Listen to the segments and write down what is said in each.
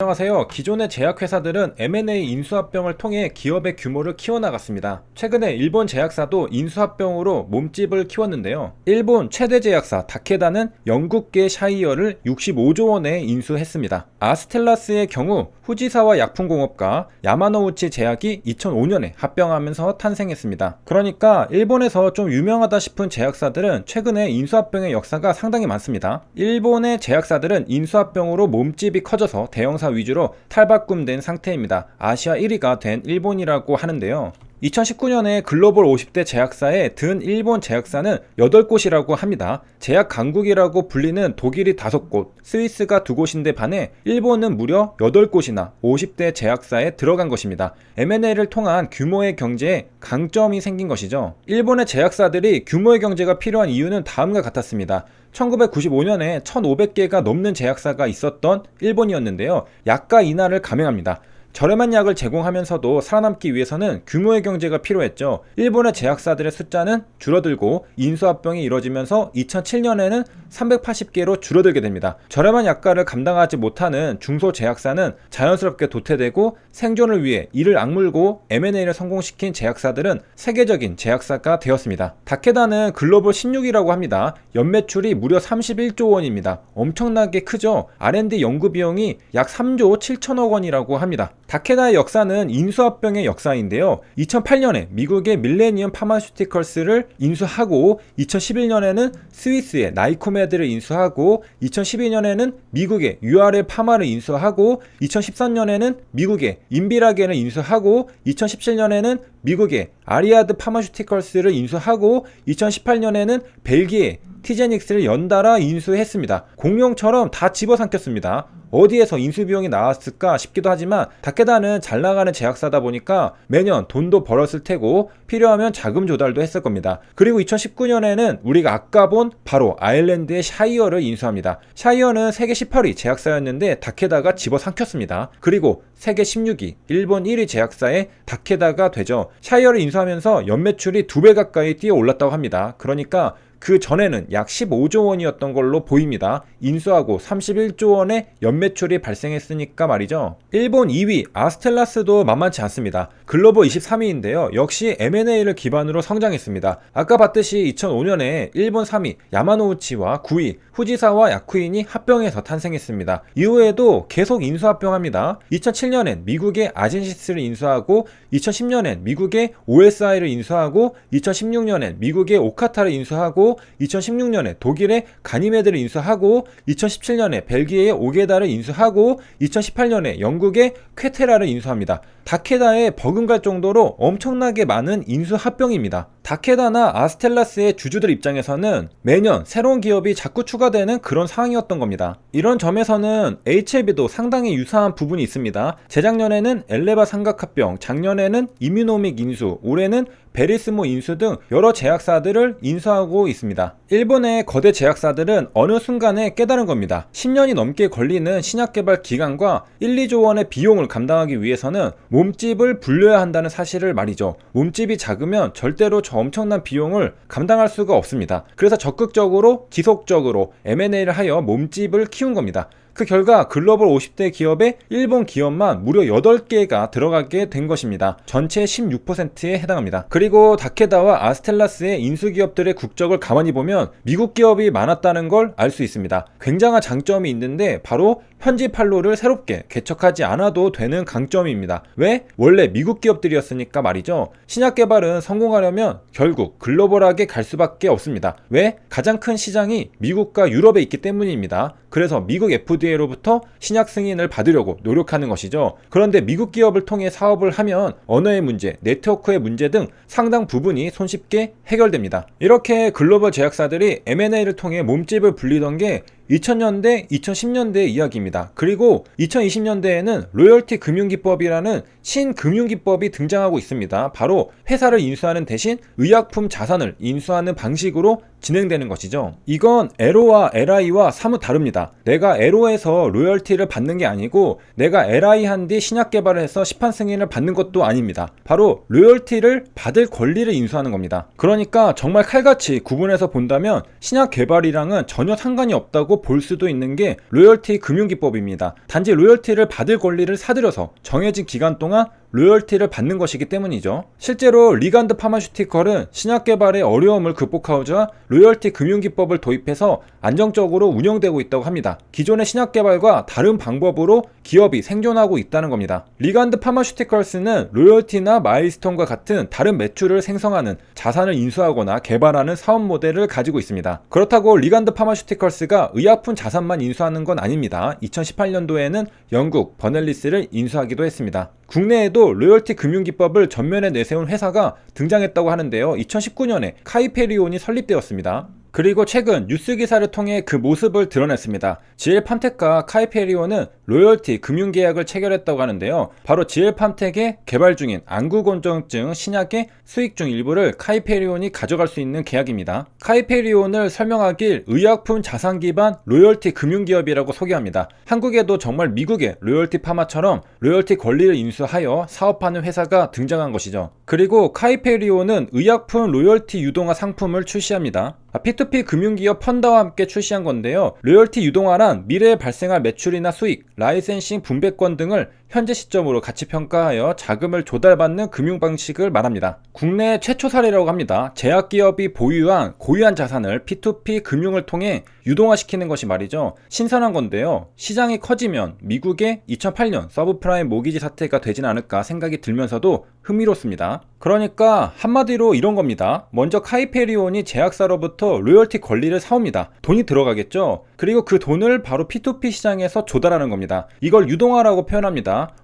안녕하세요. 기존의 제약회사들은 M&A 인수합병을 통해 기업의 규모를 키워나갔습니다. 최근에 일본 제약사도 인수합병으로 몸집을 키웠는데요. 일본 최대 제약사 다케다는 영국계 샤이어를 65조 원에 인수했습니다. 아스텔라스의 경우 후지사와 약품공업과 야마노우치 제약이 2005년에 합병하면서 탄생했습니다. 그러니까 일본에서 좀 유명하다 싶은 제약사들은 최근에 인수합병의 역사가 상당히 많습니다. 일본의 제약사들은 인수합병으로 몸집이 커져서 대형사 위주로 탈바꿈된 상태입니다. 아시아 1위가 된 일본이라고 하는데요. 2019년에 글로벌 50대 제약사에 든 일본 제약사는 8곳이라고 합니다. 제약 강국이라고 불리는 독일이 5곳, 스위스가 2곳인데 반해 일본은 무려 8곳이나 50대 제약사에 들어간 것입니다. M&A를 통한 규모의 경제에 강점이 생긴 것이죠. 일본의 제약사들이 규모의 경제가 필요한 이유는 다음과 같았습니다. 1995년에 1,500개가 넘는 제약사가 있었던 일본이었는데요. 약가 인하를 감행합니다. 저렴한 약을 제공하면서도 살아남기 위해서는 규모의 경제가 필요했죠. 일본의 제약사들의 숫자는 줄어들고 인수합병이 이뤄지면서 2007년에는 380개로 줄어들게 됩니다. 저렴한 약가를 감당하지 못하는 중소 제약사는 자연스럽게 도태되고 생존을 위해 이를 악물고 M&A를 성공시킨 제약사들은 세계적인 제약사가 되었습니다. 다케다는 글로벌 16위라고 합니다. 연매출이 무려 31조 원입니다. 엄청나게 크죠? R&D 연구 비용이 약 3조 7천억 원이라고 합니다. 다케다의 역사는 인수합병의 역사인데요. 2008년에 미국의 밀레니엄 파마슈티컬스를 인수하고 2011년에는 스위스의 나이코메드를 인수하고 2012년에는 미국의 URL 파마를 인수하고 2013년에는 미국의 인비라겐을 인수하고 2017년에는 미국의 아리아드 파마슈티컬스를 인수하고 2018년에는 벨기에 티제닉스를 연달아 인수했습니다. 공룡처럼 다 집어삼켰습니다. 어디에서 인수 비용이 나왔을까 싶기도 하지만 다케다는 잘 나가는 제약사다 보니까 매년 돈도 벌었을 테고 필요하면 자금 조달도 했을 겁니다. 그리고 2019년에는 우리가 아까 본 바로 아일랜드의 샤이어를 인수합니다. 샤이어는 세계 18위 제약사였는데 다케다가 집어삼켰습니다. 그리고 세계 16위, 일본 1위 제약사의 다케다가 되죠. 샤이어를 인수하면서 연매출이 두 배 가까이 뛰어 올랐다고 합니다. 그러니까 그 전에는 약 15조 원이었던 걸로 보입니다. 인수하고 31조 원의 연매출이 발생했으니까 말이죠. 일본 2위 아스텔라스도 만만치 않습니다. 글로벌 23위인데요. 역시 M&A를 기반으로 성장했습니다. 아까 봤듯이 2005년에 일본 3위 야마노우치와 9위 후지사와 야쿠인이 합병해서 탄생했습니다. 이후에도 계속 인수 합병합니다. 2007년엔 미국의 아젠시스를 인수하고 2010년엔 미국의 OSI를 인수하고 2016년엔 미국의 오카타를 인수하고 2016년에 독일의 가니메드를 인수하고 2017년에 벨기에의 오게다를 인수하고 2018년에 영국의 쾌테라를 인수합니다. 다케다에 버금갈 정도로 엄청나게 많은 인수 합병입니다. 다케다나 아스텔라스의 주주들 입장에서는 매년 새로운 기업이 자꾸 추가되는 그런 상황이었던 겁니다. 이런 점에서는 HLB도 상당히 유사한 부분이 있습니다. 재작년에는 엘레바 삼각합병, 작년에는 이뮤노믹 인수, 올해는 베리스모 인수 등 여러 제약사들을 인수하고 있습니다. 일본의 거대 제약사들은 어느 순간에 깨달은 겁니다. 10년이 넘게 걸리는 신약 개발 기간과 1, 2조 원의 비용을 감당하기 위해서는 몸집을 불려야 한다는 사실을 말이죠. 몸집이 작으면 절대로 저 엄청난 비용을 감당할 수가 없습니다. 그래서 적극적으로 지속적으로 M&A를 하여 몸집을 키운 겁니다. 그 결과 글로벌 50대 기업의 일본 기업만 무려 8개가 들어가게 된 것입니다. 전체 16%에 해당합니다. 그리고 다케다와 아스텔라스의 인수 기업들의 국적을 가만히 보면 미국 기업이 많았다는 걸 알 수 있습니다. 굉장한 장점이 있는데 바로 현지 판로를 새롭게 개척하지 않아도 되는 강점입니다. 왜? 원래 미국 기업들이었으니까 말이죠. 신약 개발은 성공하려면 결국 글로벌하게 갈 수밖에 없습니다. 왜? 가장 큰 시장이 미국과 유럽에 있기 때문입니다. 그래서 미국 FDA로부터 신약 승인을 받으려고 노력하는 것이죠. 그런데 미국 기업을 통해 사업을 하면 언어의 문제, 네트워크의 문제 등 상당 부분이 손쉽게 해결됩니다. 이렇게 글로벌 제약사들이 M&A를 통해 몸집을 불리던 게 2000년대, 2010년대의 이야기입니다. 그리고 2020년대에는 로열티 금융기법이라는 신금융기법이 등장하고 있습니다. 바로 회사를 인수하는 대신 의약품 자산을 인수하는 방식으로 진행되는 것이죠. 이건 LO와 LI와 사뭇 다릅니다. 내가 LO에서 로열티를 받는 게 아니고 내가 LI 한 뒤 신약 개발을 해서 시판 승인을 받는 것도 아닙니다. 바로 로열티를 받을 권리를 인수하는 겁니다. 그러니까 정말 칼같이 구분해서 본다면 신약 개발이랑은 전혀 상관이 없다고 볼 수도 있는 게 로열티 금융기법입니다. 단지 로열티를 받을 권리를 사들여서 정해진 기간 동안 로열티를 받는 것이기 때문이죠. 실제로 리간드 파마슈티컬은 신약 개발의 어려움을 극복하고자 로열티 금융기법을 도입해서 안정적으로 운영되고 있다고 합니다. 기존의 신약 개발과 다른 방법으로 기업이 생존하고 있다는 겁니다. 리간드 파마슈티컬스는 로열티나 마일스톤과 같은 다른 매출을 생성하는 자산을 인수하거나 개발하는 사업 모델을 가지고 있습니다. 그렇다고 리간드 파마슈티컬스가 의약품 자산만 인수하는 건 아닙니다. 2018년도에는 영국 버넬리스를 인수하기도 했습니다. 국내에도 로열티 금융기법을 전면에 내세운 회사가 등장했다고 하는데요. 2019년에 카이페리온이 설립되었습니다. 그리고 최근 뉴스 기사를 통해 그 모습을 드러냈습니다. GL 팜텍과 카이페리온은 로열티 금융 계약을 체결했다고 하는데요. 바로 GL 팜텍의 개발 중인 안구곤정증 신약의 수익 중 일부를 카이페리온이 가져갈 수 있는 계약입니다. 카이페리온을 설명하길 의약품 자산 기반 로열티 금융 기업이라고 소개합니다. 한국에도 정말 미국의 로열티 파마처럼 로열티 권리를 인수하여 사업하는 회사가 등장한 것이죠. 그리고 카이페리온은 의약품 로열티 유동화 상품을 출시합니다. P2P 금융기업 펀더와 함께 출시한 건데요. 로열티 유동화란 미래에 발생할 매출이나 수익, 라이센싱 분배권 등을 현재 시점으로 가치 평가하여 자금을 조달받는 금융 방식을 말합니다. 국내 최초 사례라고 합니다. 제약기업이 보유한 고유한 자산을 P2P 금융을 통해 유동화시키는 것이 말이죠. 신선한 건데요. 시장이 커지면 미국의 2008년 서브프라임 모기지 사태가 되진 않을까 생각이 들면서도 흥미롭습니다. 그러니까 한마디로 이런 겁니다. 먼저 카이페리온이 제약사로부터 로열티 권리를 사옵니다. 돈이 들어가겠죠? 그리고 그 돈을 바로 P2P 시장에서 조달하는 겁니다. 이걸 유동화라고 표현합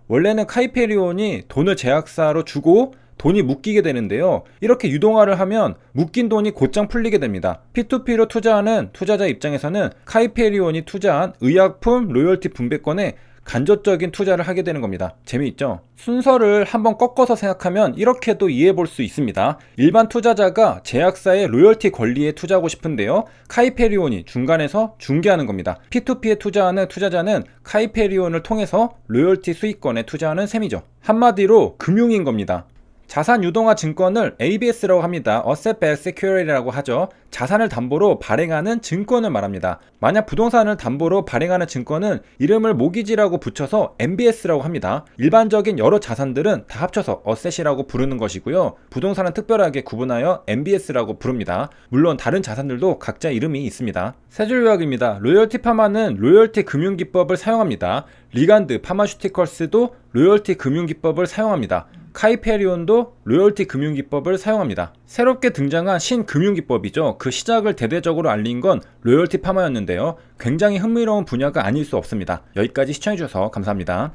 원래는 카이페리온이 돈을 제약사로 주고 돈이 묶이게 되는데요. 이렇게 유동화를 하면 묶인 돈이 곧장 풀리게 됩니다. P2P로 투자하는 투자자 입장에서는 카이페리온이 투자한 의약품 로열티 분배권에 간접적인 투자를 하게 되는 겁니다. 재미있죠? 순서를 한번 꺾어서 생각하면 이렇게도 이해해 볼 수 있습니다. 일반 투자자가 제약사의 로열티 권리에 투자하고 싶은데요. 카이페리온이 중간에서 중개하는 겁니다. P2P에 투자하는 투자자는 카이페리온을 통해서 로열티 수익권에 투자하는 셈이죠. 한마디로 금융인 겁니다. 자산 유동화 증권을 ABS라고 합니다. Asset Backed Security라고 하죠. 자산을 담보로 발행하는 증권을 말합니다. 만약 부동산을 담보로 발행하는 증권은 이름을 모기지라고 붙여서 MBS라고 합니다. 일반적인 여러 자산들은 다 합쳐서 어셋이라고 부르는 것이고요. 부동산은 특별하게 구분하여 MBS라고 부릅니다. 물론 다른 자산들도 각자 이름이 있습니다. 세줄 요약입니다. 로열티 파마는 로열티 금융기법을 사용합니다. 리간드 파마슈티컬스도 로열티 금융기법을 사용합니다. 카이페리온도 로열티 금융기법을 사용합니다. 새롭게 등장한 신금융기법이죠. 그 시작을 대대적으로 알린 건 로열티 파마였는데요. 굉장히 흥미로운 분야가 아닐 수 없습니다. 여기까지 시청해주셔서 감사합니다.